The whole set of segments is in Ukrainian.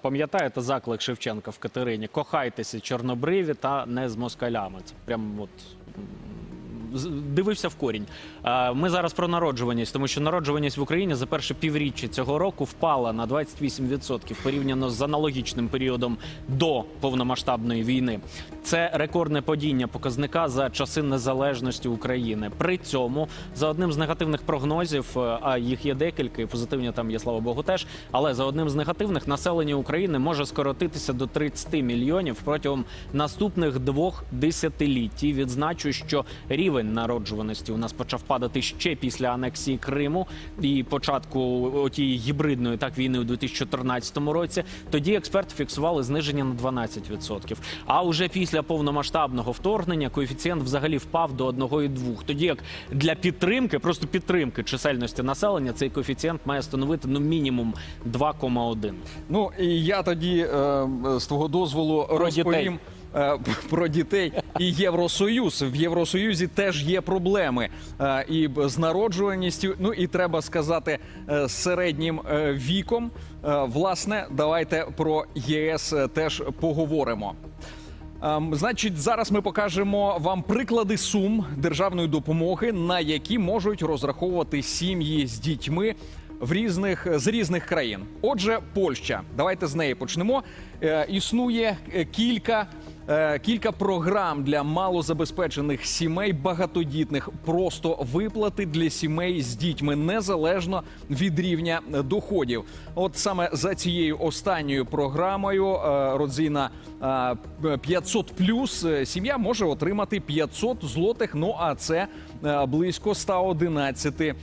пам'ятаєте заклик Шевченка в Катерині? Кохайтеся чорнобриві та не з москалями. Це прям от. Дивився в корінь. Ми зараз про народжуваність, тому що народжуваність в Україні за перше півріччя цього року впала на 28% порівняно з аналогічним періодом до повномасштабної війни. Це рекордне падіння показника за часи незалежності України. При цьому за одним з негативних прогнозів, е, а їх є декілька, і позитивні там є слава Богу, теж. Але за одним з негативних населення України може скоротитися до 30 мільйонів протягом наступних двох десятиліть. І відзначу, що рівень народжуваності у нас почав падати ще після анексії Криму і початку тієї гібридної так війни у 2014 році. Тоді експерти фіксували зниження на 12%. А уже після повномасштабного вторгнення коефіцієнт взагалі впав до 1,2. Тоді як для підтримки, просто підтримки чисельності населення, цей коефіцієнт має становити ну мінімум 2,1. Ну і я тоді е, з твого дозволу розповім. е, Про дітей і Євросоюз в Євросоюзі теж є проблеми е, і з народжуваністю. Ну і треба сказати е, середнім е, віком. Власне, давайте про ЄС теж поговоримо. Ем, Значить, зараз ми покажемо вам приклади сум державної допомоги, на які можуть розраховувати сім'ї з дітьми в різних з різних країн. Отже, Польща. Давайте з неї почнемо. Існує кілька. Е, Кілька програм для малозабезпечених сімей багатодітних, просто виплати для сімей з дітьми незалежно від рівня доходів. От саме за цією останньою програмою е, родзина е, 500 плюс е, сім'я може отримати 500 злотих. Ну а це близько 111 е,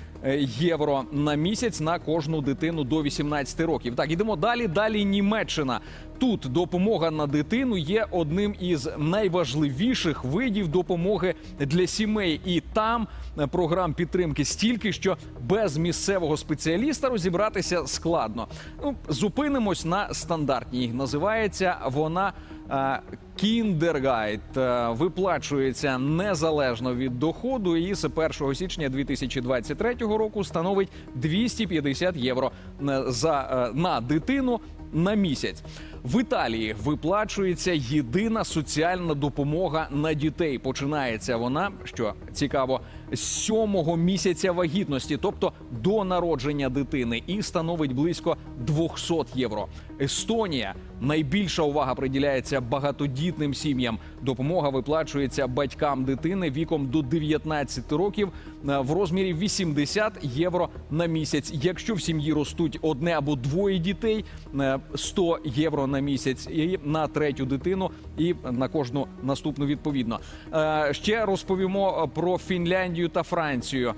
євро на місяць на кожну дитину до 18 років. Так, ідемо далі. Далі Німеччина. Тут допомога на дитину є одним із найважливіших видів допомоги для сімей, і там е, програм підтримки стільки, що без місцевого спеціаліста розібратися складно. Ну, зупинимось на стандартній. Називається вона. Е, Кіндергайд е, виплачується незалежно від доходу і з 1 січня 2023 року становить 250 євро е, за на дитину на місяць. В Італії виплачується єдина соціальна допомога на дітей. Починається вона, що цікаво, з сьомого місяця вагітності, тобто до народження дитини, і становить близько 200 євро. Естонія найбільша увага приділяється багатодітним сім'ям. Допомога виплачується батькам дитини віком до 19 років е, в розмірі 80 євро на місяць. Якщо в сім'ї ростуть одне або двоє дітей, е, 100 євро на місяць і на третю дитину, і на кожну наступну відповідно. Е, Ще розповімо про Фінляндію та Францію.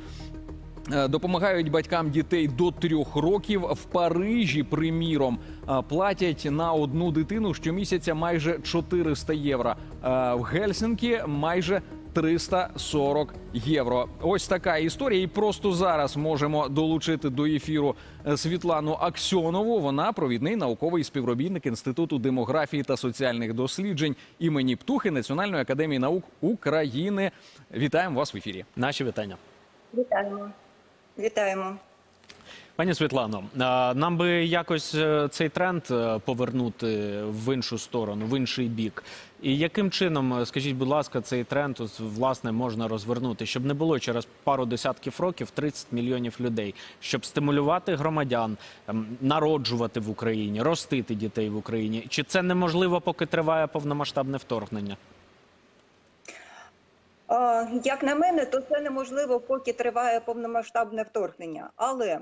Е, Допомагають батькам дітей до трьох років в Парижі. Приміром е, платять на одну дитину щомісяця майже 400 євро. Е, В Гельсінкі майже 340 євро. Ось така історія. І просто зараз можемо долучити до ефіру е, Світлану Аксьонову. Вона провідний науковий співробітник інституту демографії та соціальних досліджень імені Птухи Національної академії наук України. Вітаємо вас в ефірі. Наші вітання. Вітаємо. Вітаємо. Пані Світлано, нам би якось е, цей тренд е, повернути в іншу сторону, в інший бік. І яким чином, е, скажіть, будь ласка, цей тренд власне можна розвернути, щоб не було через пару десятків років 30 мільйонів людей, щоб стимулювати громадян, ем, народжувати в Україні, ростити дітей в Україні? Чи це неможливо, поки триває повномасштабне вторгнення? Як на мене, то це неможливо, поки триває повномасштабне вторгнення. Але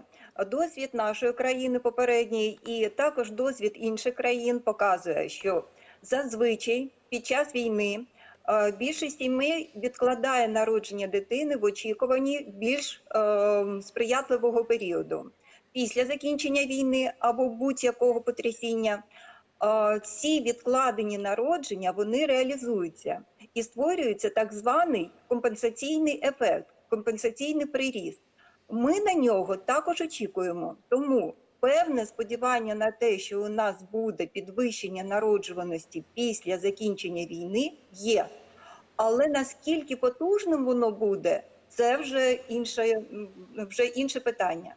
досвід нашої країни попередній і також досвід інших країн показує, що зазвичай під час війни більшість сімей відкладає народження дитини в очікуванні більш е, сприятливого періоду. Після закінчення війни або будь-якого потрясіння е, ці відкладені народження вони реалізуються і створюється так званий компенсаційний ефект, компенсаційний приріст. Ми на нього також очікуємо. Тому певне сподівання на те, що у нас буде підвищення народжуваності після закінчення війни, є. Але наскільки потужним воно буде, це вже інше, вже інше питання.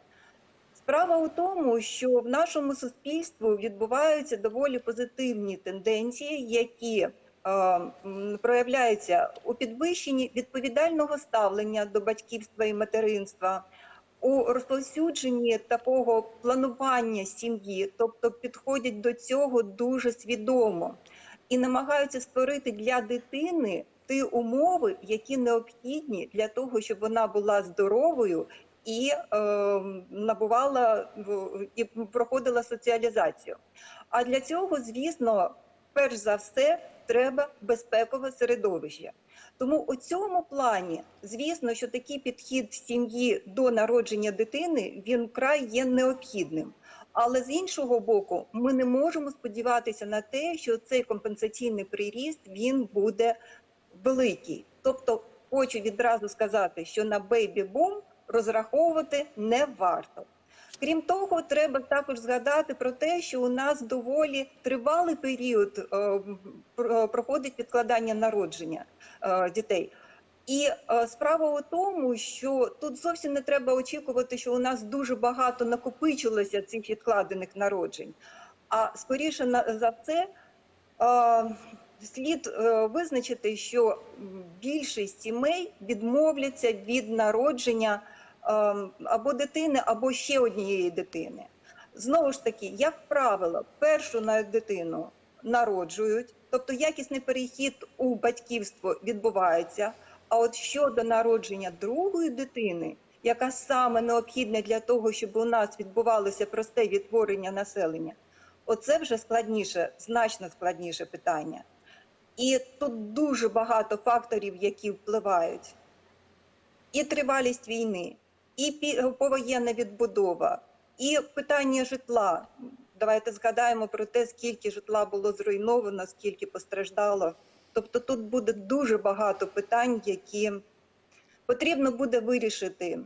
Справа у тому, що в нашому суспільстві відбуваються доволі позитивні тенденції, які е, м, проявляються у підвищенні відповідального ставлення до батьківства і материнства, у розповсюдженні такого планування сім'ї, тобто підходять до цього дуже свідомо і намагаються створити для дитини ті умови, які необхідні для того, щоб вона була здоровою і е, набувала і проходила соціалізацію. А для цього, звісно, перш за все, треба безпекове середовище. Тому у цьому плані, звісно, що такий підхід сім'ї до народження дитини він вкрай є необхідним. Але з іншого боку, ми не можемо сподіватися на те, що цей компенсаційний приріст він буде великий. Тобто, хочу відразу сказати, що на бейбі-бум розраховувати не варто. Крім того, треба також згадати про те, що у нас доволі тривалий період е, проходить відкладання народження е, дітей. І е, справа у тому, що тут зовсім не треба очікувати, що у нас дуже багато накопичилося цих відкладених народжень. А скоріше за все, слід визначити, що більшість сімей відмовляться від народження або дитини, або ще однієї дитини. Знову ж таки, як правило, першу на дитину народжують, тобто якісний перехід у батьківство відбувається. А от щодо народження другої дитини, яка саме необхідна для того, щоб у нас відбувалося просте відтворення населення, оце вже складніше, значно складніше питання. І тут дуже багато факторів, які впливають. І тривалість війни, і пі- повоєнна відбудова, і питання житла. Давайте згадаємо про те, скільки житла було зруйновано, скільки постраждало. Тобто тут буде дуже багато питань, які потрібно буде вирішити.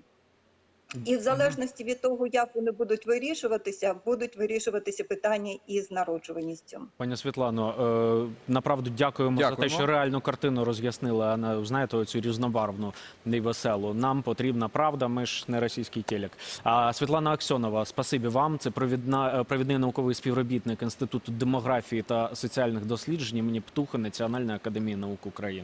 І в залежності від того, як вони будуть вирішуватися, будуть вирішуватися питання із народжуваністю. Пані Світлано, е, направду дякуємо, за те, що реальну картину роз'яснили, а не знаєте, оцю різнобарвну і веселу. Нам потрібна правда. Ми ж не російський телек. А Світлана Аксьонова, спасибі вам. Це провідна е, провідний науковий співробітник інституту демографії та соціальних досліджень імені Птуха Національної академії наук України.